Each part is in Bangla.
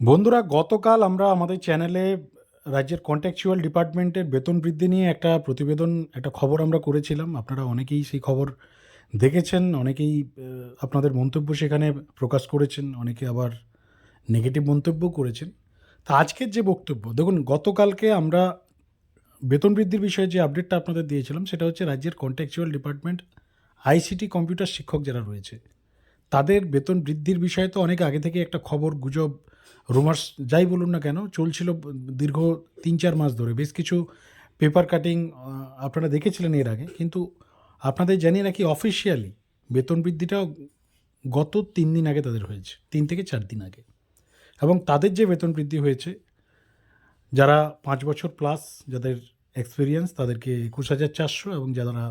বন্ধুরা, গতকাল আমরা আমাদের চ্যানেলে রাজ্যের কন্ট্যাকচুয়াল ডিপার্টমেন্টের বেতন বৃদ্ধি নিয়ে একটা প্রতিবেদন, একটা খবর আমরা করেছিলাম। আপনারা অনেকেই সেই খবর দেখেছেন, অনেকেই আপনাদের মন্তব্য সেখানে প্রকাশ করেছেন, অনেকে আবার নেগেটিভ মন্তব্য করেছেন। তা আজকের যে বক্তব্য, দেখুন, গতকালকে আমরা বেতন বৃদ্ধির বিষয়ে যে আপডেটটা আপনাদের দিয়েছিলাম, সেটা হচ্ছে রাজ্যের কন্ট্যাকচুয়াল ডিপার্টমেন্ট আইসিটি কম্পিউটার শিক্ষক যারা রয়েছে, তাদের বেতন বৃদ্ধির বিষয়ে তো অনেক আগে থেকে একটা খবর, গুজব রুমার্স যাই বলুন না কেন, চলছিল দীর্ঘ তিন চার মাস ধরে। বেশ কিছু পেপার কাটিং আপনারা দেখেছিলেন এর আগে, কিন্তু আপনাদের জানিয়ে রাখি অফিসিয়ালি বেতন বৃদ্ধিটা গত তিন দিন আগে তাদের হয়েছে, তিন থেকে চার দিন আগে। এবং তাদের যে বেতন বৃদ্ধি হয়েছে, যারা পাঁচ বছর প্লাস যাদের এক্সপিরিয়েন্স তাদেরকে একুশ হাজার চারশো এবং যারা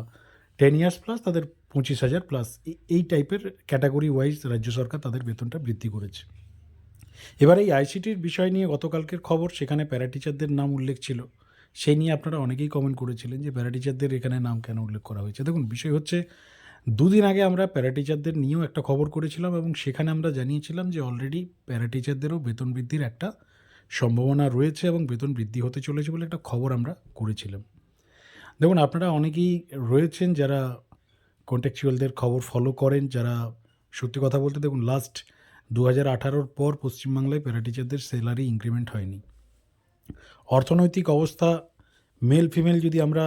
টেন ইয়ার্স প্লাস তাদের পঁচিশ হাজার প্লাস এই টাইপের ক্যাটাগরি ওয়াইজ রাজ্য সরকার তাদের বেতনটা বৃদ্ধি করেছে। এবার এই আইসিটির বিষয় নিয়ে গতকালকের খবর, সেখানে প্যারা টিচারদের নাম উল্লেখ ছিল। সেই নিয়ে আপনারা অনেকেই কমেন্ট করেছিলেন যে প্যারা টিচারদের এখানে নাম কেন উল্লেখ করা হয়েছে। দেখুন, বিষয় হচ্ছে, দুদিন আগে আমরা প্যারা টিচারদের নিয়েও একটা খবর করেছিলাম এবং সেখানে আমরা জানিয়েছিলাম যে অলরেডি প্যারা টিচারদেরও বেতন বৃদ্ধির একটা সম্ভাবনা রয়েছে এবং বেতন বৃদ্ধি হতে চলেছে বলে একটা খবর আমরা করেছিলাম। দেখুন, আপনারা অনেকেই রয়েছেন যারা কন্ট্যাকচুয়ালদের খবর ফলো করেন, যারা সত্যি কথা বলতে দেখুন লাস্ট দু হাজার আঠারোর পর পশ্চিমবাংলায় প্যারা টিচারদের স্যালারি ইনক্রিমেন্ট হয়নি। অর্থনৈতিক অবস্থা মেল ফিমেল যদি আমরা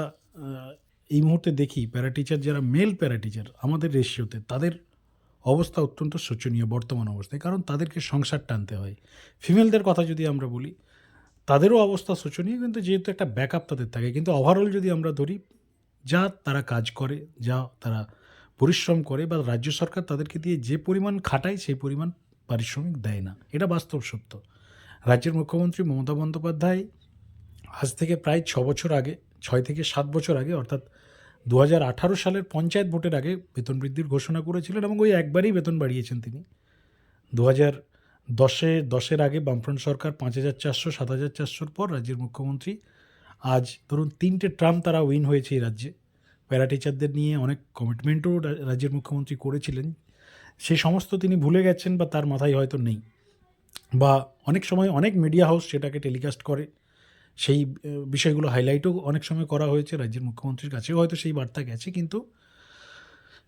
এই মুহূর্তে দেখি প্যারা টিচার যারা মেল প্যারা টিচার আমাদের রেশিওতে, তাদের অবস্থা অত্যন্ত শোচনীয় বর্তমান অবস্থায়, কারণ তাদেরকে সংসার টানতে হয়। ফিমেলদের কথা যদি আমরা বলি, তাদেরও অবস্থা শোচনীয়, কিন্তু যেহেতু একটা ব্যাকআপ তাদের থাকে। কিন্তু ওভারঅল যদি আমরা ধরি, যা তারা কাজ করে, যা তারা পরিশ্রম করে বা রাজ্য সরকার তাদেরকে দিয়ে যে পরিমাণ খাটায়, সেই পরিমাণ পারিশ্রমিক দেয় না। এটা বাস্তব সত্য। রাজ্যের মুখ্যমন্ত্রী মমতা বন্দ্যোপাধ্যায় আজ থেকে প্রায় ছ বছর আগে, ছয় থেকে সাত বছর আগে, অর্থাৎ দু হাজার আঠারো সালের পঞ্চায়েত ভোটের আগে বেতন বৃদ্ধির ঘোষণা করেছিলেন এবং ওই একবারই বেতন বাড়িয়েছেন তিনি। দু হাজার দশে, দশের আগে বামফ্রন্ট সরকার পাঁচ হাজার চারশো, সাত হাজার চারশোর পর রাজ্যের মুখ্যমন্ত্রী আজ ধরুন তিনটে ট্রাম তারা উইন হয়েছে এই রাজ্যে। প্যারা টিচারদের নিয়ে অনেক কমিটমেন্টও রাজ্যের মুখ্যমন্ত্রী করেছিলেন। সেই সমস্ত তিনি ভুলে গেছেন বা তার মাথায় হয়তো নেই। বা অনেক সময় অনেক মিডিয়া হাউস সেটাকে টেলিকাস্ট করে। সেই বিষয়গুলো হাইলাইটও অনেক সময় করা হয়েছে। রাজ্যের মুখ্যমন্ত্রীর কাছেও হয়তো সেই বার্তা গেছে, কিন্তু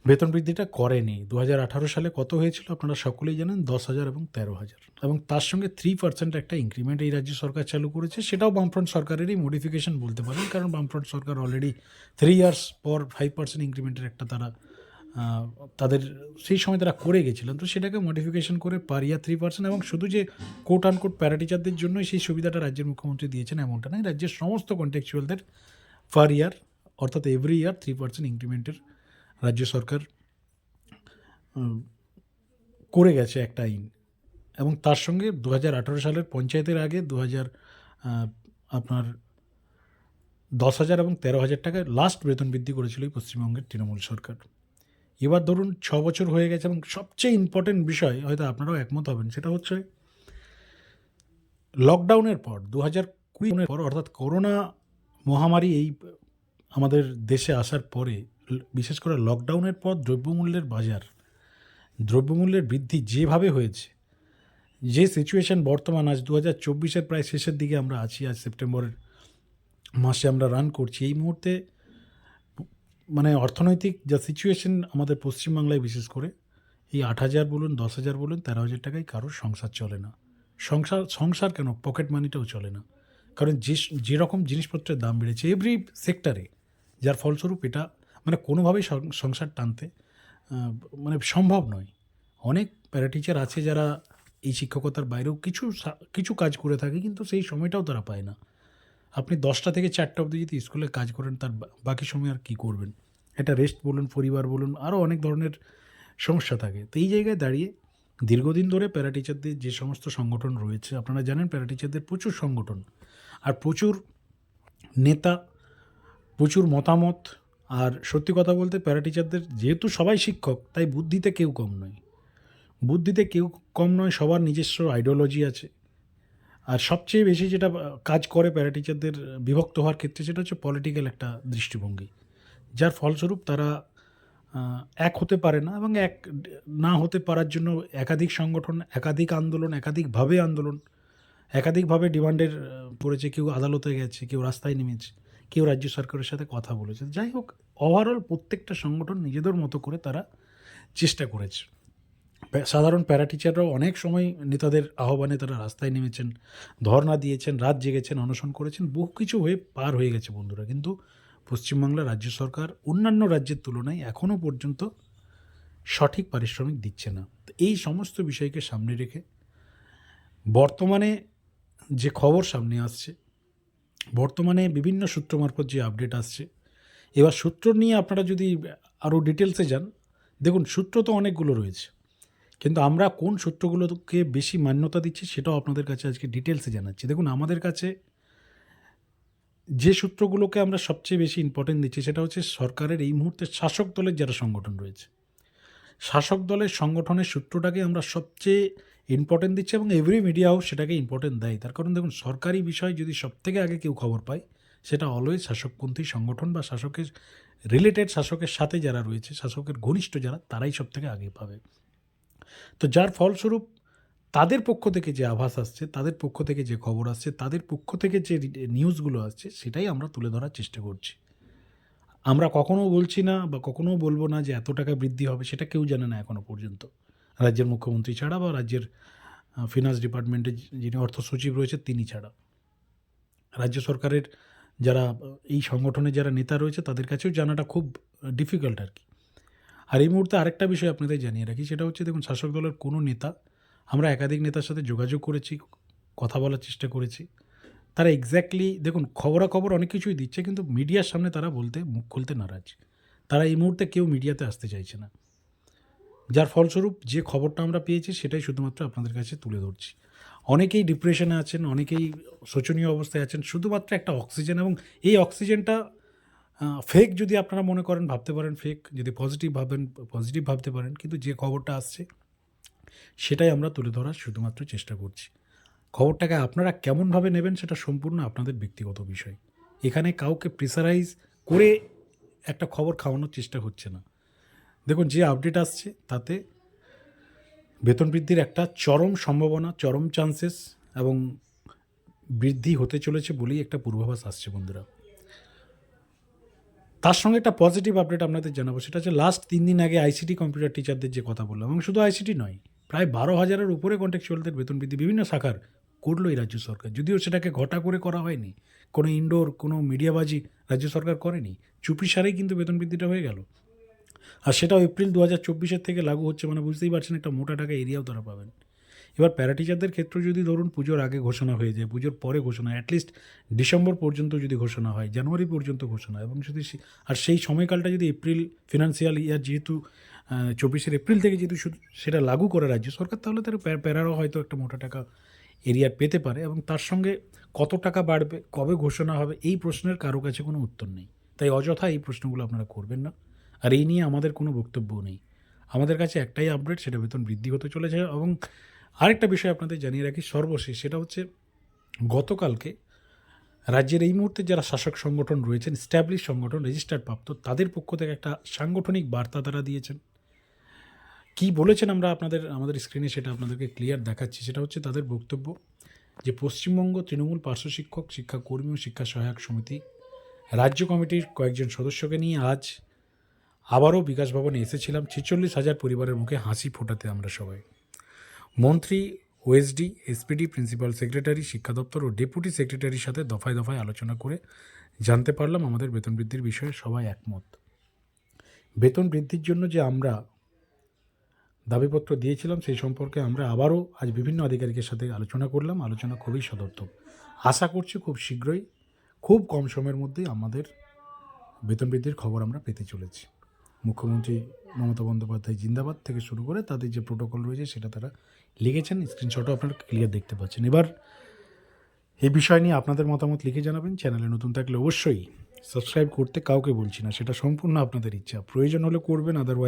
বেতন বৃদ্ধিটা করেনি। দু হাজার আঠারো সালে কত হয়েছিল আপনারা সকলেই জানেন? দশ হাজার এবং তেরো হাজার। এবং তার সঙ্গে থ্রি পার্সেন্ট একটা ইনক্রিমেন্ট এই রাজ্য সরকার চালু করেছে। সেটাও বামফ্রন্ট সরকারেরই মডিফিকেশন বলতে পারেন। কারণ বামফ্রন্ট সরকার অলরেডি থ্রি ইয়ার্স পর ফাইভ পার্সেন্ট ইনক্রিমেন্টের একটা তারা তাদের সেই সময় তারা করে গেছিলেন। তো সেটাকে মডিফিকেশন করে পার ইয়ার থ্রি পার্সেন্ট এবং শুধু যে কোট আনকোট প্যারাটিচারদের জন্যই সেই সুবিধাটা রাজ্যের মুখ্যমন্ত্রী দিয়েছেন এমনটা নয়, রাজ্যের সমস্ত কন্ট্যাকচুয়ালদের পার ইয়ার অর্থাৎ এভরি ইয়ার থ্রি পার্সেন্ট ইনক্রিমেন্টের রাজ্য সরকার করে গেছে একটা আইন। এবং তার সঙ্গে দু হাজার আঠারো সালের পঞ্চায়েতের আগে দু হাজার আপনার দশ হাজার এবং তেরো হাজার টাকায় লাস্ট বেতন বৃদ্ধি করেছিল পশ্চিমবঙ্গের তৃণমূল সরকার। এবার ধরুন ছ বছর হয়ে গেছে এবং সবচেয়ে ইম্পর্টেন্ট বিষয়, হয়তো আপনারাও একমত হবেন, সেটা হচ্ছে লকডাউনের পর দু হাজার কুড়ির পর, অর্থাৎ করোনা মহামারী এই আমাদের দেশে আসার পরে, বিশেষ করে লকডাউনের পর দ্রব্যমূল্যের বাজার, দ্রব্যমূল্যের বৃদ্ধি যেভাবে হয়েছে, যে সিচুয়েশন বর্তমান আজ দু হাজার চব্বিশের প্রায় শেষের দিকে আমরা আছি, আজ সেপ্টেম্বরের মাসে আমরা রান করছি, এই মুহূর্তে মানে অর্থনৈতিক যা সিচুয়েশন আমাদের পশ্চিমবাংলায় বিশেষ করে, এই আট হাজার বলুন, দশ হাজার বলুন, তেরো হাজার টাকায় কারোর সংসার চলে না। সংসার সংসার কেন? পকেট মানিটাও চলে না। কারণ যে যেরকম জিনিসপত্রের দাম বেড়েছে এভরি সেক্টরে যার ফলস্বরূপ এটা মানে কোনোভাবেই সংসার টানতে মানে সম্ভব নয়। অনেক প্যারা টিচার আছে যারা এই শিক্ষকতার বাইরেও কিছু কিছু কাজ করে থাকে, কিন্তু সেই সময়টাও তারা পায় না। আপনি দশটা থেকে চারটা অবধি যদি স্কুলে কাজ করেন, তার বাকি সময় আর কী করবেন? এটা রেস্ট বলুন, পরিবার বলুন আরও অনেক ধরনের সমস্যা থাকে। তো এই জায়গায় দাঁড়িয়ে দীর্ঘদিন ধরে প্যারা টিচারদের যে সমস্ত সংগঠন রয়েছে, আপনারা জানেন প্যারা টিচারদের প্রচুর সংগঠন। আর প্রচুর নেতা, প্রচুর মতামত, আর সত্যি কথা বলতে প্যারা টিচারদের যেহেতু সবাই শিক্ষক, তাই বুদ্ধিতে কেউ কম নয়। বুদ্ধিতে কেউ কম নয়, সবার নিজস্ব আইডিওলজি আছে। আর সবচেয়ে বেশি যেটা কাজ করে প্যারা টিচারদের বিভক্ত হওয়ার ক্ষেত্রে সেটা হচ্ছে পলিটিক্যাল একটা দৃষ্টিভঙ্গি। যার ফলস্বরূপ তারা এক হতে পারে না এবং এক না হতে পারার জন্য একাধিক সংগঠন, একাধিক আন্দোলন, একাধিকভাবে আন্দোলন, একাধিকভাবে ডিমান্ডের করেছে কেউ আদালতে গেছে, কেউ রাস্তায় নেমেছে, কেউ রাজ্য সরকারের সাথে কথা বলেছে। যাই হোক ওভারঅল প্রত্যেকটা সংগঠন নিজেদের মতো করে তারা চেষ্টা করেছে। সাধারণ প্যারা টিচাররাও অনেক সময় নেতাদের আহ্বানে তারা রাস্তায় নেমেছেন ধর্না দিয়েছেন, রাত জেগেছেন, অনশন করেছেন, বহু কিছু হয়ে পার হয়ে গেছে বন্ধুরা। কিন্তু পশ্চিমবাংলা রাজ্য সরকার অন্যান্য রাজ্যের তুলনায় এখনও পর্যন্ত সঠিক পারিশ্রমিক দিচ্ছে না। এই সমস্ত বিষয়কে সামনে রেখে বর্তমানে যে খবর সামনে আসছে, বর্তমানে বিভিন্ন সূত্র মারফত যে আপডেট আসছে, এবার সূত্র নিয়ে আপনারা যদি আরও ডিটেলসে যান, দেখুন সূত্র তো অনেকগুলো রয়েছে। কিন্তু আমরা কোন সূত্রগুলোকে বেশি মান্যতা দিচ্ছি সেটাও আপনাদের কাছে আজকে ডিটেলসে জানাচ্ছি। দেখুন, আমাদের কাছে যে সূত্রগুলোকে আমরা সবচেয়ে বেশি ইম্পর্টেন্ট দিচ্ছি সেটা হচ্ছে সরকারের এই মুহূর্তে শাসক দলের যারা সংগঠন রয়েছে। শাসক দলের সংগঠনের সূত্রটাকে আমরা সবচেয়ে ইম্পর্টেন্ট দিচ্ছি এবং এভরি মিডিয়া হাউস সেটাকে ইম্পর্টেন্ট দেয়। তার কারণ দেখুন, সরকারি বিষয় যদি সবথেকে আগে কেউ খবর পায়, সেটা অলওয়েজ শাসকপন্থী সংগঠন বা শাসকের রিলেটেড শাসকের সাথে যারা রয়েছে, শাসকের ঘনিষ্ঠ যারা, তারাই সবথেকে আগে পাবে। তো যার ফলস্বরূপ তাদের পক্ষ থেকে যে আভাস আসছে, তাদের পক্ষ থেকে যে খবর আসছে, তাদের পক্ষ থেকে যে নিউজগুলো আসছে, সেটাই আমরা তুলে ধরার চেষ্টা করছি। আমরা কখনো বলছি না বা কখনো বলব না যে এত টাকা বৃদ্ধি হবে, সেটা কেউ জানে না এখনও পর্যন্ত। রাজ্যের মুখ্যমন্ত্রী ছাড়া বা রাজ্যের ফিনান্স ডিপার্টমেন্টের যিনি অর্থ সচিব রয়েছে, তিনি ছাড়া। রাজ্য সরকারের যারা, এই সংগঠনের যারা নেতা রয়েছে, তাদের কাছেও জানাটা খুব ডিফিকাল্ট আর কি। আর এই মুহূর্তে আরেকটা বিষয় আপনাদের জানিয়ে রাখি, সেটা হচ্ছে দেখুন, শাসক দলের কোনো নেতা, আমরা একাধিক নেতার সাথে যোগাযোগ করেছি, কথা বলার চেষ্টা করেছি। তারা এক্স্যাক্টলি দেখুন, খবরাখবর অনেক কিছুই দিচ্ছে, কিন্তু মিডিয়ার সামনে তারা বলতে মুখ খুলতে নারাজ। তারা এই মুহূর্তে কেউ মিডিয়াতে আসতে চাইছে না। যার ফলস্বরূপ যে খবরটা আমরা পেয়েছি, সেটাই শুধুমাত্র আপনাদের কাছে তুলে ধরছি। অনেকেই ডিপ্রেশনে আছেন, অনেকেই শোচনীয় অবস্থায় আছেন, শুধুমাত্র একটা অক্সিজেন এবং এই অক্সিজেনটা ফেক যদি আপনারা মনে করেন, ভাবতে পারেন ফেক যদি পজিটিভ ভাবেন পজিটিভ ভাবতে পারেন, কিন্তু যে খবরটা আসছে, সেটাই আমরা তুলে ধরার শুধুমাত্র চেষ্টা করছি। খবরটাকে আপনারা কেমনভাবে নেবেন, সেটা সম্পূর্ণ আপনাদের ব্যক্তিগত বিষয়। এখানে কাউকে প্রেসারাইজ করে একটা খবর খাওয়ানোর চেষ্টা হচ্ছে না। দেখুন, যে আপডেট আসছে, তাতে বেতন বৃদ্ধির একটা চরম সম্ভাবনা, চরম চান্সেস এবং বৃদ্ধি হতে চলেছে বলেই একটা পূর্বাভাস আসছে বন্ধুরা। তার সঙ্গে একটা পজিটিভ আপডেট আপনাদের জানাব, সেটা হচ্ছে লাস্ট তিন দিন আগে আইসিটি কম্পিউটার টিচারদের যে কথা বললাম, এবং শুধু আইসিটি নয়, প্রায় বারো হাজারের উপরে কন্ট্রাকচুয়ালদের বেতন বৃদ্ধি বিভিন্ন শাখার করল এই রাজ্য সরকার। যদিও সেটাকে ঘটা করে করা হয়নি, কোনো ইনডোর কোনো মিডিয়াবাজি রাজ্য সরকার করেনি, চুপি সারেই কিন্তু বেতন বৃদ্ধিটা হয়ে গেল। আর সেটাও এপ্রিল দু হাজার চব্বিশের থেকে লাগু হচ্ছে মানে বুঝতেই পারছেন, একটা মোটা টাকা এরিয়াও তারা পাবেন। এবার প্যারাটিচারদের ক্ষেত্রে যদি ধরুন পুজোর আগে ঘোষণা হয়ে যায়, পুজোর পরে ঘোষণা অ্যাটলিস্ট ডিসেম্বর পর্যন্ত যদি ঘোষণা হয়, জানুয়ারি পর্যন্ত ঘোষণা এবং যদি আর সেই সময়কালটা যদি এপ্রিল ফিনান্সিয়াল ইয়ার যেহেতু চব্বিশের এপ্রিল থেকে যেহেতু শুধু সেটা লাগু করে রাজ্য সরকার, তাহলে তার প্যা- প্যারারও হয়তো একটা মোটা টাকা এরিয়ার পেতে পারে, এবং তার সঙ্গে কত টাকা বাড়বে, কবে ঘোষণা হবে, এই প্রশ্নের কারও কাছে কোনো উত্তর নেই। তাই অযথা এই প্রশ্নগুলো আপনারা করবেন না। আর এই নিয়ে আমাদের কোনো বক্তব্য নেই। আমাদের কাছে একটাই আপডেট সেটা বেতন বৃদ্ধি হতে চলেছে, এবং আরেকটা বিষয় আপনাদের জানিয়ে রাখি সর্বশেষ, সেটা হচ্ছে গতকালকে রাজ্যের এই মুহূর্তে যারা শাসক সংগঠন রয়েছেন স্ট্যাবলিশ সংগঠন রেজিস্টার্ড প্রাপ্ত, তাদের পক্ষ থেকে একটা সাংগঠনিক বার্তা তারা দিয়েছেন। কি বলেছেন আমরা আপনাদের, আমাদের স্ক্রিনে সেটা আপনাদেরকে ক্লিয়ার দেখাচ্ছি। সেটা হচ্ছে তাদের বক্তব্য যে পশ্চিমবঙ্গ তৃণমূল পার্শ্ব শিক্ষক, শিক্ষাকর্মী ও শিক্ষা সহায়ক সমিতি রাজ্য কমিটির কয়েকজন সদস্যকে নিয়ে আজ আবারও বিকাশ ভবনে এসেছিলাম। ছেচল্লিশ হাজার পরিবারের মুখে হাসি ফোটাতে আমরা সবাই। মন্ত্রী, ওএসডি, এসপিডি, প্রিন্সিপাল সেক্রেটারি, শিক্ষা দপ্তর ও ডেপুটি সেক্রেটারির সাথে দফায় দফায় আলোচনা করে জানতে পারলাম আমাদের বেতন বৃদ্ধির বিষয়ে সবাই একমত। বেতন বৃদ্ধির জন্য যে আমরা দাবিপত্র দিয়েছিলাম সেই সম্পর্কে আমরা আবারও আজ বিভিন্ন আধিকারিকের সাথে আলোচনা করলাম। আলোচনা খুবই সদর্থক। আশা করছি খুব শীঘ্রই, খুব কম সময়ের মধ্যেই আমাদের বেতন বৃদ্ধির খবর আমরা পেতে চলেছি। মুখ্যমন্ত্রী মমতা বন্দ্যোপাধ্যায় জিন্দাবাদ থেকে শুরু করে তাদের যে প্রোটোকল রয়েছে সেটা তারা লিখেছেন। স্ক্রিনশটও আপনারা ক্লিয়ার দেখতে পাচ্ছেন। এবার এই বিষয় নিয়ে আপনাদের মতামত লিখে জানাবেন। চ্যানেলে নতুন থাকলে অবশ্যই সাবস্ক্রাইব করতে কাউকে বলছি না, সেটা সম্পূর্ণ আপনাদের ইচ্ছা। প্রয়োজন হলে করবেন আদারওয়াইজ